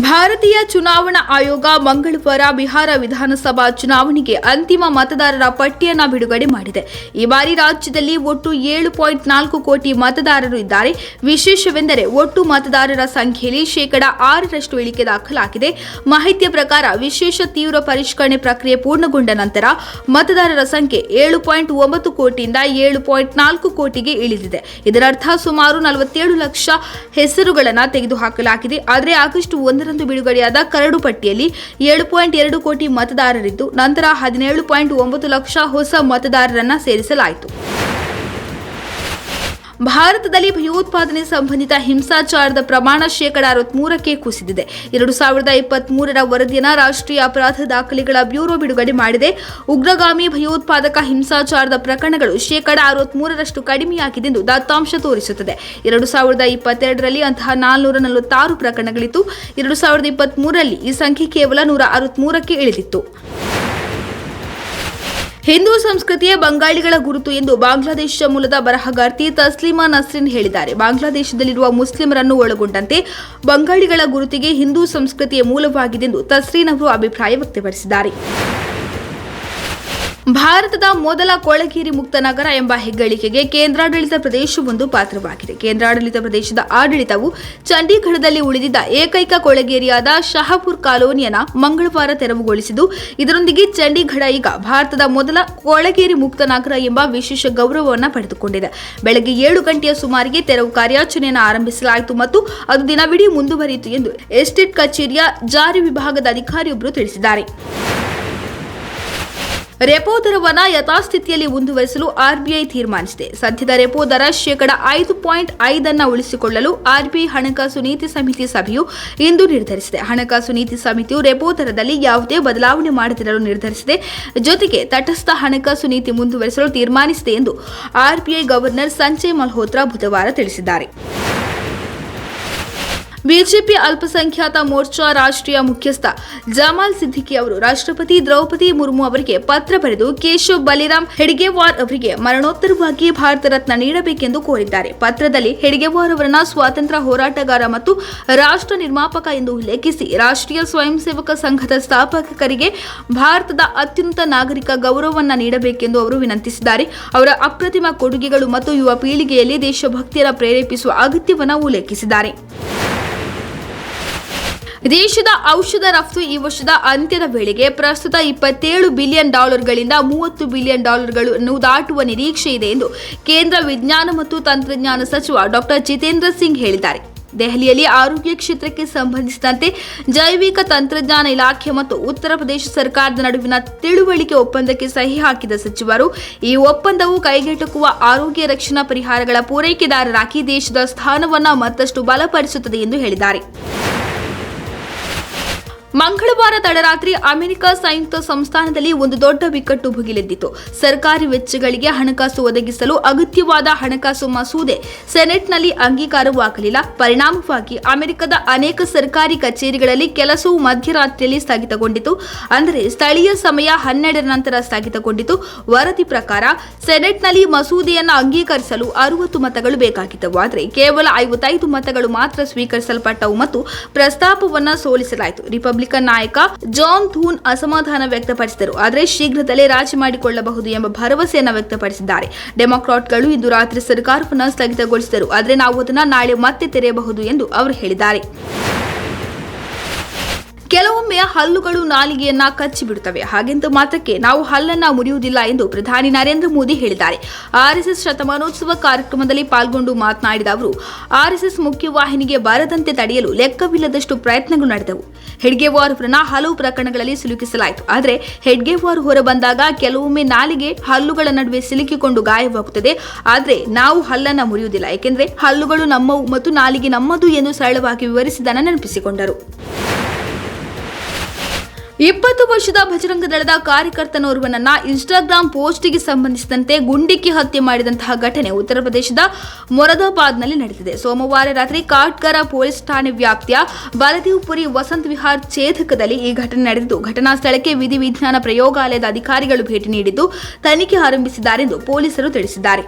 ಭಾರತೀಯ ಚುನಾವಣಾ ಆಯೋಗ ಮಂಗಳವಾರ ಬಿಹಾರ ವಿಧಾನಸಭಾ ಚುನಾವಣೆಗೆ ಅಂತಿಮ ಮತದಾರರ ಪಟ್ಟಿಯನ್ನು ಬಿಡುಗಡೆ ಮಾಡಿದೆ. ಈ ಬಾರಿ ರಾಜ್ಯದಲ್ಲಿ ಒಟ್ಟು ಏಳು ಪಾಯಿಂಟ್ ನಾಲ್ಕು ಕೋಟಿ ಮತದಾರರು ಇದ್ದಾರೆ. ವಿಶೇಷವೆಂದರೆ ಒಟ್ಟು ಮತದಾರರ ಸಂಖ್ಯೆಯಲ್ಲಿ ಶೇಕಡಾ ಆರರಷ್ಟು ಇಳಿಕೆ ದಾಖಲಾಗಿದೆ. ಮಾಹಿತಿಯ ಪ್ರಕಾರ ವಿಶೇಷ ತೀವ್ರ ಪರಿಷ್ಕರಣೆ ಪ್ರಕ್ರಿಯೆ ಪೂರ್ಣಗೊಂಡ ನಂತರ ಮತದಾರರ ಸಂಖ್ಯೆ ಏಳು ಪಾಯಿಂಟ್ ಒಂಬತ್ತು ಕೋಟಿಯಿಂದ ಏಳು ಪಾಯಿಂಟ್ ನಾಲ್ಕು ಕೋಟಿಗೆ ಇಳಿದಿದೆ. ಇದರರ್ಥ ಸುಮಾರು ನಲವತ್ತೇಳು ಲಕ್ಷ ಹೆಸರುಗಳನ್ನು ತೆಗೆದುಹಾಕಲಾಗಿದೆ. ಆದರೆ ಆಗಸ್ಟ್ ಒಂದರಂದು ಬಿಡುಗಡೆಯಾದ ಕರಡು ಪಟ್ಟಿಯಲ್ಲಿ ಏಳು ಪಾಯಿಂಟ್ ಎರಡು ಕೋಟಿ ಮತದಾರರಿದ್ದು, ನಂತರ ಹದಿನೇಳು ಪಾಯಿಂಟ್ ಒಂಬತ್ತು ಲಕ್ಷ ಹೊಸ ಮತದಾರರನ್ನ ಸೇರಿಸಲಾಯಿತು. ಭಾರತದಲ್ಲಿ ಭಯೋತ್ಪಾದನೆ ಸಂಬಂಧಿತ ಹಿಂಸಾಚಾರದ ಪ್ರಮಾಣ ಶೇಕಡ ಅರವತ್ಮೂರಕ್ಕೆ ಕುಸಿದಿದೆ. ಎರಡು ಸಾವಿರದ ಇಪ್ಪತ್ಮೂರರ ವರದಿಯನ್ನು ರಾಷ್ಟ್ರೀಯ ಅಪರಾಧ ದಾಖಲೆಗಳ ಬ್ಯೂರೋ ಬಿಡುಗಡೆ ಮಾಡಿದೆ. ಉಗ್ರಗಾಮಿ ಭಯೋತ್ಪಾದಕ ಹಿಂಸಾಚಾರದ ಪ್ರಕರಣಗಳು ಶೇಕಡ ಅರವತ್ಮೂರರಷ್ಟು ಕಡಿಮೆಯಾಗಿದೆ ಎಂದು ದತ್ತಾಂಶ ತೋರಿಸುತ್ತದೆ. ಎರಡು ಸಾವಿರದ ಇಪ್ಪತ್ತೆರಡರಲ್ಲಿ ಅಂತಹ ನಾಲ್ನೂರ ನಲವತ್ತಾರು ಪ್ರಕರಣಗಳಿತ್ತು. ಎರಡು ಸಾವಿರದ ಇಪ್ಪತ್ಮೂರರಲ್ಲಿ ಈ ಸಂಖ್ಯೆ ಕೇವಲ ನೂರ ಅರವತ್ಮೂರಕ್ಕೆ ಇಳಿದಿತ್ತು. ಹಿಂದೂ ಸಂಸ್ಕೃತಿಯ ಬಂಗಾಳಿಗಳ ಗುರುತು ಎಂದು ಬಾಂಗ್ಲಾದೇಶ ಮೂಲದ ಬರಹಗಾರ್ತಿ ತಸ್ಲಿಮಾ ನಸ್ರಿನ್ ಹೇಳಿದ್ದಾರೆ. ಬಾಂಗ್ಲಾದೇಶದಲ್ಲಿರುವ ಮುಸ್ಲಿಮರನ್ನು ಒಳಗೊಂಡಂತೆ ಬಂಗಾಳಿಗಳ ಗುರುತಿಗೆ ಹಿಂದೂ ಸಂಸ್ಕೃತಿಯ ಮೂಲವಾಗಿದೆ ಎಂದು ತಸ್ರೀನ್ ಅವರು ಅಭಿಪ್ರಾಯ ವ್ಯಕ್ತಪಡಿಸಿದ್ದಾರೆ. ಭಾರತದ ಮೊದಲ ಕೊಳಗೇರಿ ಮುಕ್ತ ನಗರ ಎಂಬ ಹೆಗ್ಗಳಿಕೆಗೆ ಕೇಂದ್ರಾಡಳಿತ ಪ್ರದೇಶವೊಂದು ಪಾತ್ರವಾಗಿದೆ. ಕೇಂದ್ರಾಡಳಿತ ಪ್ರದೇಶದ ಆಡಳಿತವು ಚಂಡೀಗಢದಲ್ಲಿ ಉಳಿದಿದ್ದ ಏಕೈಕ ಕೊಳಗೇರಿಯಾದ ಶಹಾಪುರ್ ಕಾಲೋನಿಯನ್ನ ಮಂಗಳವಾರ ತೆರವುಗೊಳಿಸಿದ್ದು, ಇದರೊಂದಿಗೆ ಚಂಡೀಗಢ ಈಗ ಭಾರತದ ಮೊದಲ ಕೊಳಗೇರಿ ಮುಕ್ತ ನಗರ ಎಂಬ ವಿಶೇಷ ಗೌರವವನ್ನು ಪಡೆದುಕೊಂಡಿದೆ. ಬೆಳಗ್ಗೆ ಏಳು ಗಂಟೆಯ ಸುಮಾರಿಗೆ ತೆರವು ಕಾರ್ಯಾಚರಣೆಯನ್ನು ಆರಂಭಿಸಲಾಯಿತು ಮತ್ತು ಅದು ದಿನವಿಡೀ ಮುಂದುವರಿಯಿತು ಎಂದು ಎಸ್ಟೇಟ್ ಕಚೇರಿಯ ಜಾರಿ ವಿಭಾಗದ ಅಧಿಕಾರಿಯೊಬ್ಬರು ತಿಳಿಸಿದ್ದಾರೆ. ರೆಪೋ ದರವನ್ನು ಯಥಾಸ್ಥಿತಿಯಲ್ಲಿ ಮುಂದುವರಿಸಲು ಆರ್ಬಿಐ ತೀರ್ಮಾನಿಸಿದೆ. ಸದ್ಯದ ರೆಪೋ ದರ ಶೇಕಡ ಐದು ಪಾಯಿಂಟ್ ಐದನ್ನು ಉಳಿಸಿಕೊಳ್ಳಲು ಆರ್ಬಿಐ ಹಣಕಾಸು ನೀತಿ ಸಮಿತಿ ಸಭೆಯು ಇಂದು ನಿರ್ಧರಿಸಿದೆ. ಹಣಕಾಸು ನೀತಿ ಸಮಿತಿಯು ರೆಪೋ ದರದಲ್ಲಿ ಯಾವುದೇ ಬದಲಾವಣೆ ಮಾಡದಿರಲು ನಿರ್ಧರಿಸಿದೆ. ಜೊತೆಗೆ ತಟಸ್ಥ ಹಣಕಾಸು ನೀತಿ ಮುಂದುವರಿಸಲು ತೀರ್ಮಾನಿಸಿದೆ ಎಂದು ಆರ್ಬಿಐ ಗವರ್ನರ್ ಸಂಜಯ್ ಮಲ್ಹೋತ್ರಾ ಬುಧವಾರ ತಿಳಿಸಿದ್ದಾರೆ. ಬಿಜೆಪಿ ಅಲ್ಪಸಂಖ್ಯಾತ ಮೋರ್ಚಾ ರಾಷ್ಟ್ರೀಯ ಮುಖ್ಯಸ್ಥ ಜಮಾಲ್ ಸಿದ್ದಿಕಿ ಅವರು ರಾಷ್ಟ್ರಪತಿ ದ್ರೌಪದಿ ಮುರ್ಮು ಅವರಿಗೆ ಪತ್ರ ಬರೆದು ಕೇಶವ್ ಬಲಿರಾಮ್ ಹೆಡ್ಗೇವಾರ್ ಅವರಿಗೆ ಮರಣೋತ್ತರವಾಗಿ ಭಾರತ ರತ್ನ ನೀಡಬೇಕೆಂದು ಕೋರಿದ್ದಾರೆ. ಪತ್ರದಲ್ಲಿ ಹೆಡ್ಗೇವಾರ್ ಅವರನ್ನ ಸ್ವಾತಂತ್ರ್ಯ ಹೋರಾಟಗಾರ ಮತ್ತು ರಾಷ್ಟ್ರ ನಿರ್ಮಾಪಕ ಎಂದು ಉಲ್ಲೇಖಿಸಿ ರಾಷ್ಟ್ರೀಯ ಸ್ವಯಂ ಸೇವಕ ಸಂಘದ ಸ್ಥಾಪಕರಿಗೆ ಭಾರತದ ಅತ್ಯುನ್ನತ ನಾಗರಿಕ ಗೌರವವನ್ನು ನೀಡಬೇಕೆಂದು ಅವರು ವಿನಂತಿಸಿದ್ದಾರೆ. ಅವರ ಅಪ್ರತಿಮ ಕೊಡುಗೆಗಳು ಮತ್ತು ಯುವ ಪೀಳಿಗೆಯಲ್ಲಿ ದೇಶಭಕ್ತಿಯನ್ನು ಪ್ರೇರೇಪಿಸುವ ಅಗತ್ಯವನ್ನು ಉಲ್ಲೇಖಿಸಿದ್ದಾರೆ. ದೇಶದ ಔಷಧ ರಫ್ತು ಈ ವರ್ಷದ ಅಂತ್ಯದ ವೇಳೆಗೆ ಪ್ರಸ್ತುತ ಇಪ್ಪತ್ತೇಳು ಬಿಲಿಯನ್ ಡಾಲರ್ಗಳಿಂದ ಮೂವತ್ತು ಬಿಲಿಯನ್ ಡಾಲರ್ಗಳನ್ನು ದಾಟುವ ನಿರೀಕ್ಷೆ ಇದೆ ಎಂದು ಕೇಂದ್ರ ವಿಜ್ಞಾನ ಮತ್ತು ತಂತ್ರಜ್ಞಾನ ಸಚಿವ ಡಾಕ್ಟರ್ ಜಿತೇಂದ್ರ ಸಿಂಗ್ ಹೇಳಿದ್ದಾರೆ. ದೆಹಲಿಯಲ್ಲಿ ಆರೋಗ್ಯ ಕ್ಷೇತ್ರಕ್ಕೆ ಸಂಬಂಧಿಸಿದಂತೆ ಜೈವಿಕ ತಂತ್ರಜ್ಞಾನ ಇಲಾಖೆ ಮತ್ತು ಉತ್ತರ ಪ್ರದೇಶ ಸರ್ಕಾರದ ನಡುವಿನ ತಿಳುವಳಿಕೆ ಒಪ್ಪಂದಕ್ಕೆ ಸಹಿ ಹಾಕಿದ ಸಚಿವರು, ಈ ಒಪ್ಪಂದವು ಕೈಗೆಟುಕುವ ಆರೋಗ್ಯ ರಕ್ಷಣಾ ಪರಿಹಾರಗಳ ಪೂರೈಕೆದಾರರಾಗಿ ದೇಶದ ಸ್ಥಾನವನ್ನು ಮತ್ತಷ್ಟು ಬಲಪಡಿಸುತ್ತದೆ ಎಂದು ಹೇಳಿದ್ದಾರೆ. ಮಂಗಳವಾರ ತಡರಾತ್ರಿ ಅಮೆರಿಕ ಸಂಯುಕ್ತ ಸಂಸ್ಥಾನದಲ್ಲಿ ಒಂದು ದೊಡ್ಡ ಬಿಕ್ಕಟ್ಟು ಭುಗಿಲೆದ್ದಿತು ಸರ್ಕಾರಿ ವೆಚ್ಚಗಳಿಗೆ ಹಣಕಾಸು ಒದಗಿಸಲು ಅಗತ್ಯವಾದ ಹಣಕಾಸು ಮಸೂದೆ ಸೆನೆಟ್ನಲ್ಲಿ ಅಂಗೀಕಾರವಾಗಲಿಲ್ಲ. ಪರಿಣಾಮವಾಗಿ ಅಮೆರಿಕದ ಅನೇಕ ಸರ್ಕಾರಿ ಕಚೇರಿಗಳಲ್ಲಿ ಕೆಲಸವು ಮಧ್ಯರಾತ್ರಿಯಲ್ಲಿ ಸ್ಥಗಿತಗೊಂಡಿತು. ಅಂದರೆ ಸ್ಥಳೀಯ ಸಮಯ ಹನ್ನೆರಡರ ನಂತರ ಸ್ಥಗಿತಗೊಂಡಿತು. ವರದಿ ಪ್ರಕಾರ ಸೆನೆಟ್ನಲ್ಲಿ ಮಸೂದೆಯನ್ನು ಅಂಗೀಕರಿಸಲು ಅರವತ್ತು ಮತಗಳು ಬೇಕಾಗಿದ್ದವು. ಆದರೆ ಕೇವಲ ಐವತ್ತೈದು ಮತಗಳು ಮಾತ್ರ ಸ್ವೀಕರಿಸಲ್ಪಟ್ಟವು ಮತ್ತು ಪ್ರಸ್ತಾಪವನ್ನು ಸೋಲಿಸಲಾಯಿತು. ರಿಪಬ್ಲಿಕನ್ ನಾಯಕ ಜಾನ್ ಥೂನ್ ಅಸಮಾಧಾನ ವ್ಯಕ್ತಪಡಿಸಿದರು. ಆದರೆ ಶೀಘ್ರದಲ್ಲೇ ರಾಜಿ ಮಾಡಿಕೊಳ್ಳಬಹುದು ಎಂಬ ಭರವಸೆಯನ್ನು ವ್ಯಕ್ತಪಡಿಸಿದ್ದಾರೆ. ಡೆಮಾಕ್ರಾಟ್ಗಳು ಇಂದು ರಾತ್ರಿ ಸರ್ಕಾರವನ್ನು ಸ್ಥಗಿತಗೊಳಿಸಿದರು. ಆದರೆ ನಾವು ಅದನ್ನು ನಾಳೆ ಮತ್ತೆ ತೆರೆಯಬಹುದು ಎಂದು ಅವರು ಹೇಳಿದ್ದಾರೆ. ಕೆಲವೊಮ್ಮೆ ಹಲ್ಲುಗಳು ನಾಲಿಗೆಯನ್ನ ಕಚ್ಚಿಬಿಡುತ್ತವೆ. ಹಾಗೆಂದು ಮಾತ್ರಕ್ಕೆ ನಾವು ಹಲ್ಲನ್ನ ಮುರಿಯುವುದಿಲ್ಲ ಎಂದು ಪ್ರಧಾನಿ ನರೇಂದ್ರ ಮೋದಿ ಹೇಳಿದ್ದಾರೆ. ಆರ್ಎಸ್ಎಸ್ ಶತಮಾನೋತ್ಸವ ಕಾರ್ಯಕ್ರಮದಲ್ಲಿ ಪಾಲ್ಗೊಂಡು ಮಾತನಾಡಿದ ಅವರು ಆರ್ಎಸ್ಎಸ್ ಮುಖ್ಯವಾಹಿನಿಗೆ ಬರದಂತೆ ತಡೆಯಲು ಲೆಕ್ಕವಿಲ್ಲದಷ್ಟು ಪ್ರಯತ್ನಗಳು ನಡೆದವು. ಹೆಡ್ಗೇವಾರ್ ಅವರನ್ನ ಹಲವು ಪ್ರಕರಣಗಳಲ್ಲಿ ಸಿಲುಕಿಸಲಾಯಿತು. ಆದರೆ ಹೆಡ್ಗೆವಾರ್ ಹೊರ ಬಂದಾಗ ಕೆಲವೊಮ್ಮೆ ನಾಲಿಗೆ ಹಲ್ಲುಗಳ ನಡುವೆ ಸಿಲುಕಿಕೊಂಡು ಗಾಯವಾಗುತ್ತದೆ. ಆದರೆ ನಾವು ಹಲ್ಲನ್ನ ಮುರಿಯುವುದಿಲ್ಲ. ಏಕೆಂದರೆ ಹಲ್ಲುಗಳು ನಮ್ಮವು ಮತ್ತು ನಾಲಿಗೆ ನಮ್ಮದು ಎಂದು ಸರಳವಾಗಿ ವಿವರಿಸಿದನ್ನು ನೆನಪಿಸಿಕೊಂಡರು. ಇಪ್ಪತ್ತು ವರ್ಷದ ಭಜರಂಗ ದಳದ ಕಾರ್ಯಕರ್ತನೋರ್ವನನ್ನ ಇನ್ಸ್ಟಾಗ್ರಾಂ ಪೋಸ್ಟ್ಗೆ ಸಂಬಂಧಿಸಿದಂತೆ ಗುಂಡಿಕ್ಕಿ ಹತ್ಯೆ ಮಾಡಿದಂತಹ ಘಟನೆ ಉತ್ತರ ಪ್ರದೇಶದ ಮೊರದಾಬಾದ್ನಲ್ಲಿ ನಡೆದಿದೆ. ಸೋಮವಾರ ರಾತ್ರಿ ಕಾಟ್ಗರ ಪೊಲೀಸ್ ಠಾಣೆ ವ್ಯಾಪ್ತಿಯ ಬಲದೇವ್ಪುರಿ ವಸಂತ್ ವಿಹಾರ್ ಛೇದಕದಲ್ಲಿ ಈ ಘಟನೆ ನಡೆದಿದ್ದು, ಘಟನಾ ಸ್ಥಳಕ್ಕೆ ವಿಧಿವಿಜ್ಞಾನ ಪ್ರಯೋಗಾಲಯದ ಅಧಿಕಾರಿಗಳು ಭೇಟಿ ನೀಡಿದ್ದು, ತನಿಖೆ ಆರಂಭಿಸಿದ್ದಾರೆ ಎಂದು ಪೊಲೀಸರು ತಿಳಿಸಿದ್ದಾರೆ.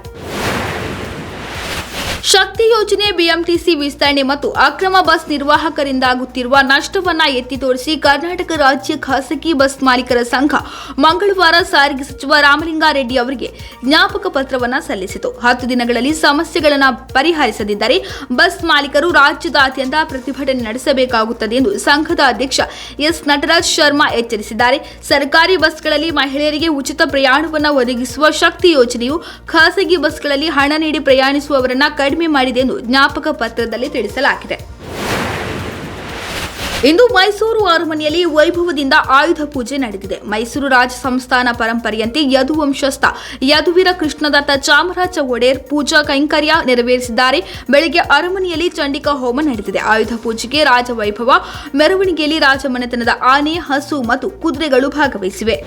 ಶಕ್ತಿ ಯೋಜನೆ, ಬಿಎಂಟಿಸಿ ವಿಸ್ತರಣೆ ಮತ್ತು ಅಕ್ರಮ ಬಸ್ ನಿರ್ವಾಹಕರಿಂದಾಗುತ್ತಿರುವ ನಷ್ಟವನ್ನ ಎತ್ತಿ ತೋರಿಸಿ ಕರ್ನಾಟಕ ರಾಜ್ಯ ಖಾಸಗಿ ಬಸ್ ಮಾಲೀಕರ ಸಂಘ ಮಂಗಳವಾರ ಸಾರಿಗೆ ಸಚಿವ ರಾಮಲಿಂಗಾರೆಡ್ಡಿ ಅವರಿಗೆ ಜ್ಞಾಪಕ ಪತ್ರವನ್ನ ಸಲ್ಲಿಸಿತು. ಹತ್ತು ದಿನಗಳಲ್ಲಿ ಸಮಸ್ಯೆಗಳನ್ನು ಪರಿಹರಿಸದಿದ್ದರೆ ಬಸ್ ಮಾಲೀಕರು ರಾಜ್ಯದಾದ್ಯಂತ ಪ್ರತಿಭಟನೆ ನಡೆಸಬೇಕಾಗುತ್ತದೆ ಎಂದು ಸಂಘದ ಅಧ್ಯಕ್ಷ ಎಸ್ ನಟರಾಜ್ ಶರ್ಮಾ ಎಚ್ಚರಿಸಿದ್ದಾರೆ. ಸರ್ಕಾರಿ ಬಸ್ಗಳಲ್ಲಿ ಮಹಿಳೆಯರಿಗೆ ಉಚಿತ ಪ್ರಯಾಣವನ್ನು ಒದಗಿಸುವ ಶಕ್ತಿ ಯೋಜನೆಯು ಖಾಸಗಿ ಬಸ್ಗಳಲ್ಲಿ ಹಣ ನೀಡಿ ಪ್ರಯಾಣಿಸುವವರನ್ನ ಕಡಿಮೆ ಮಾಡಿದೆ ಎಂದು ಜ್ಞಾಪಕ ಪತ್ರದಲ್ಲಿ ತಿಳಿಸಲಾಗಿದೆ. ಇಂದು ಮೈಸೂರು ಅರಮನೆಯಲ್ಲಿ ವೈಭವದಿಂದ ಆಯುಧ ಪೂಜೆ ನಡೆದಿದೆ. ಮೈಸೂರು ರಾಜ ಸಂಸ್ಥಾನ ಪರಂಪರೆಯಂತೆ ಯದುವಂಶಸ್ಥ ಯದುವೀರ ಕೃಷ್ಣದತ್ತ ಚಾಮರಾಜ ಒಡೆಯರ್ ಪೂಜಾ ಕೈಂಕರ್ಯ ನೆರವೇರಿಸಿದ್ದಾರೆ. ಬೆಳಗ್ಗೆ ಅರಮನೆಯಲ್ಲಿ ಚಂಡಿಕಾ ಹೋಮ ನಡೆದಿದೆ. ಆಯುಧ ಪೂಜೆಗೆ ರಾಜ ವೈಭವ, ಮೆರವಣಿಗೆಯಲ್ಲಿ ರಾಜಮನೆತನದ ಆನೆ, ಹಸು ಮತ್ತು ಕುದುರೆಗಳು ಭಾಗವಹಿಸಿವೆ.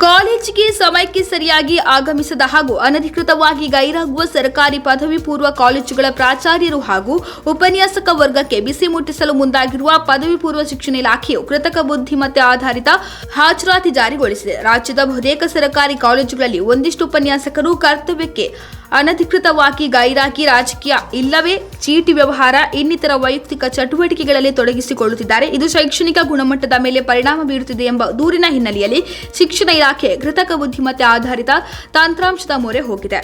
ಕಾಲೇಜಿಗೆ ಸಮಯಕ್ಕೆ ಸರಿಯಾಗಿ ಆಗಮಿಸದ ಹಾಗೂ ಅನಧಿಕೃತವಾಗಿ ಗೈರಾಗುವ ಸರ್ಕಾರಿ ಪದವಿ ಪೂರ್ವ ಕಾಲೇಜುಗಳ ಪ್ರಾಚಾರ್ಯರು ಹಾಗೂ ಉಪನ್ಯಾಸಕ ವರ್ಗಕ್ಕೆ ಬಿಸಿ ಮುಟ್ಟಿಸಲು ಮುಂದಾಗಿರುವ ಪದವಿ ಪೂರ್ವ ಶಿಕ್ಷಣ ಇಲಾಖೆಯು ಕೃತಕ ಬುದ್ಧಿಮತ್ತೆ ಆಧಾರಿತ ಹಾಜರಾತಿ ಜಾರಿಗೊಳಿಸಿದೆ. ರಾಜ್ಯದ ಬಹುತೇಕ ಸರ್ಕಾರಿ ಕಾಲೇಜುಗಳಲ್ಲಿ ಒಂದಿಷ್ಟು ಉಪನ್ಯಾಸಕರು ಕರ್ತವ್ಯಕ್ಕೆ ಅನಧಿಕೃತವಾಗಿ ಗೈರಾಗಿ ರಾಜಕೀಯ ಇಲ್ಲವೇ? ಚೀಟಿ ವ್ಯವಹಾರ ಇನ್ನಿತರ ವೈಯಕ್ತಿಕ ಚಟುವಟಿಕೆಗಳಲ್ಲಿ ತೊಡಗಿಸಿಕೊಳ್ಳುತ್ತಿದ್ದಾರೆ. ಇದು ಶೈಕ್ಷಣಿಕ ಗುಣಮಟ್ಟದ ಮೇಲೆ ಪರಿಣಾಮ ಬೀರುತ್ತಿದೆ ಎಂಬ ದೂರಿನ ಹಿನ್ನೆಲೆಯಲ್ಲಿ ಶಿಕ್ಷಣ ಇಲಾಖೆ ಕೃತಕ ಬುದ್ಧಿಮತ್ತೆ ಆಧಾರಿತ ತಂತ್ರಾಂಶದ ಮೊರೆ ಹೋಗಿದೆ.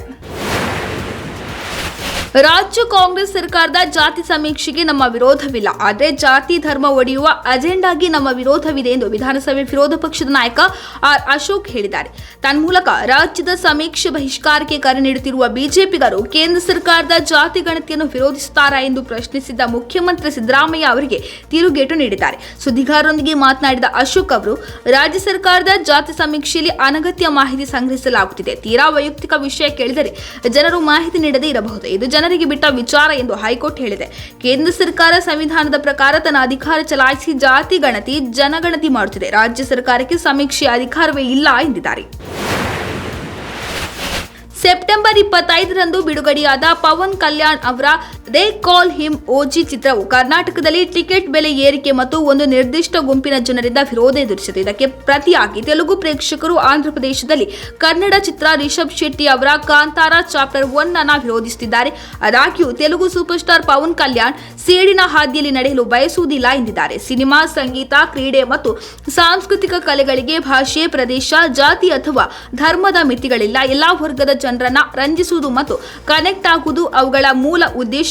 ರಾಜ್ಯ ಕಾಂಗ್ರೆಸ್ ಸರ್ಕಾರದ ಜಾತಿ ಸಮೀಕ್ಷೆಗೆ ನಮ್ಮ ವಿರೋಧವಿಲ್ಲ. ಆದರೆ ಜಾತಿ ಧರ್ಮ ಒಡೆಯುವ ಅಜೆಂಡಾಗಿ ನಮ್ಮ ವಿರೋಧವಿದೆ ಎಂದು ವಿಧಾನಸಭೆ ವಿರೋಧ ಪಕ್ಷದ ನಾಯಕ ಆರ್ ಅಶೋಕ್ ಹೇಳಿದ್ದಾರೆ. ತನ್ಮೂಲಕ ರಾಜ್ಯದ ಸಮೀಕ್ಷೆ ಬಹಿಷ್ಕಾರಕ್ಕೆ ಕರೆ ನೀಡುತ್ತಿರುವ ಬಿಜೆಪಿಗರು ಕೇಂದ್ರ ಸರ್ಕಾರದ ಜಾತಿ ಗಣತಿಯನ್ನು ವಿರೋಧಿಸುತ್ತಾರಾ ಎಂದು ಪ್ರಶ್ನಿಸಿದ್ದ ಮುಖ್ಯಮಂತ್ರಿ ಸಿದ್ದರಾಮಯ್ಯ ಅವರಿಗೆ ತಿರುಗೇಟು ನೀಡಿದ್ದಾರೆ. ಸುದ್ದಿಗಾರರೊಂದಿಗೆ ಮಾತನಾಡಿದ ಅಶೋಕ್ ಅವರು, ರಾಜ್ಯ ಸರ್ಕಾರದ ಜಾತಿ ಸಮೀಕ್ಷೆಯಲ್ಲಿ ಅನಗತ್ಯ ಮಾಹಿತಿ ಸಂಗ್ರಹಿಸಲಾಗುತ್ತಿದೆ. ತೀರಾ ವೈಯಕ್ತಿಕ ವಿಷಯ ಕೇಳಿದರೆ ಜನರು ಮಾಹಿತಿ ನೀಡದೇ ಇರಬಹುದು. ಇದು ಜನರಿಗೆ ಬಿಟ್ಟ ವಿಚಾರ ಎಂದು ಹೈಕೋರ್ಟ್ ಹೇಳಿದೆ. ಕೇಂದ್ರ ಸರ್ಕಾರ ಸಂವಿಧಾನದ ಪ್ರಕಾರ ತನ್ನ ಅಧಿಕಾರ ಚಲಾಯಿಸಿ ಜಾತಿ ಗಣತಿ, ಜನಗಣತಿ ಮಾಡುತ್ತಿದೆ. ರಾಜ್ಯ ಸರ್ಕಾರಕ್ಕೆ ಸಮೀಕ್ಷೆಯ ಅಧಿಕಾರವೇ ಇಲ್ಲ ಎಂದಿದ್ದಾರೆ. ಸೆಪ್ಟೆಂಬರ್ ಇಪ್ಪತ್ತೈದರಂದು ಬಿಡುಗಡೆಯಾದ ಪವನ್ ಕಲ್ಯಾಣ್ ಅವರ ದೇ ಕಾಲ್ ಹಿಮ್ ಓಜಿ ಚಿತ್ರವು ಕರ್ನಾಟಕದಲ್ಲಿ ಟಿಕೆಟ್ ಬೆಲೆ ಏರಿಕೆ ಮತ್ತು ಒಂದು ನಿರ್ದಿಷ್ಟ ಗುಂಪಿನ ಜನರಿಂದ ವಿರೋಧ ಎದುರಿಸಿದೆ. ಇದಕ್ಕೆ ಪ್ರತಿಯಾಗಿ ತೆಲುಗು ಪ್ರೇಕ್ಷಕರು ಆಂಧ್ರಪ್ರದೇಶದಲ್ಲಿ ಕನ್ನಡ ಚಿತ್ರ ರಿಷಬ್ ಶೆಟ್ಟಿ ಅವರ ಕಾಂತಾರ ಚಾಪ್ಟರ್ ಒನ್ ಅನ್ನ ವಿರೋಧಿಸುತ್ತಿದ್ದಾರೆ. ಆದಾಗ್ಯೂ ತೆಲುಗು ಸೂಪರ್ ಸ್ಟಾರ್ ಪವನ್ ಕಲ್ಯಾಣ್ ಸೇಡಿನ ಹಾದಿಯಲ್ಲಿ ನಡೆಯಲು ಬಯಸುವುದಿಲ್ಲ ಎಂದಿದ್ದಾರೆ. ಸಿನಿಮಾ, ಸಂಗೀತ, ಕ್ರೀಡೆ ಮತ್ತು ಸಾಂಸ್ಕೃತಿಕ ಕಲೆಗಳಿಗೆ ಭಾಷೆ, ಪ್ರದೇಶ, ಜಾತಿ ಅಥವಾ ಧರ್ಮದ ಮಿತಿಗಳಿಲ್ಲ. ಎಲ್ಲಾ ವರ್ಗದ ಜನರನ್ನ ರಂಜಿಸುವುದು ಮತ್ತು ಕನೆಕ್ಟ್ ಆಗುವುದು ಅವುಗಳ ಮೂಲ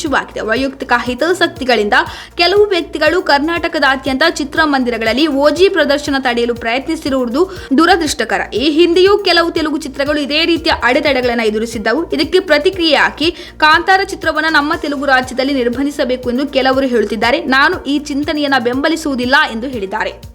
ಉದ್ದೇಶವಾಗಿದೆ ವೈಯಕ್ತಿಕ ಹಿತಾಸಕ್ತಿಗಳಿಂದ ಕೆಲವು ವ್ಯಕ್ತಿಗಳು ಕರ್ನಾಟಕದಾದ್ಯಂತ ಚಿತ್ರಮಂದಿರಗಳಲ್ಲಿ ಓಜಿ ಪ್ರದರ್ಶನ ತಡೆಯಲು ಪ್ರಯತ್ನಿಸಿರುವುದು ದುರದೃಷ್ಟಕರ. ಈ ಹಿಂದೆಯೂ ಕೆಲವು ತೆಲುಗು ಚಿತ್ರಗಳು ಇದೇ ರೀತಿಯ ಅಡೆತಡೆಗಳನ್ನು ಎದುರಿಸಿದ್ದವು. ಇದಕ್ಕೆ ಪ್ರತಿಕ್ರಿಯೆ ಹಾಕಿ ಕಾಂತಾರ ಚಿತ್ರವನ್ನು ನಮ್ಮ ತೆಲುಗು ರಾಜ್ಯದಲ್ಲಿ ನಿರ್ಬಂಧಿಸಬೇಕು ಎಂದು ಕೆಲವರು ಹೇಳುತ್ತಿದ್ದಾರೆ. ನಾನು ಈ ಚಿಂತನೆಯನ್ನು ಬೆಂಬಲಿಸುವುದಿಲ್ಲ ಎಂದು ಹೇಳಿದ್ದಾರೆ.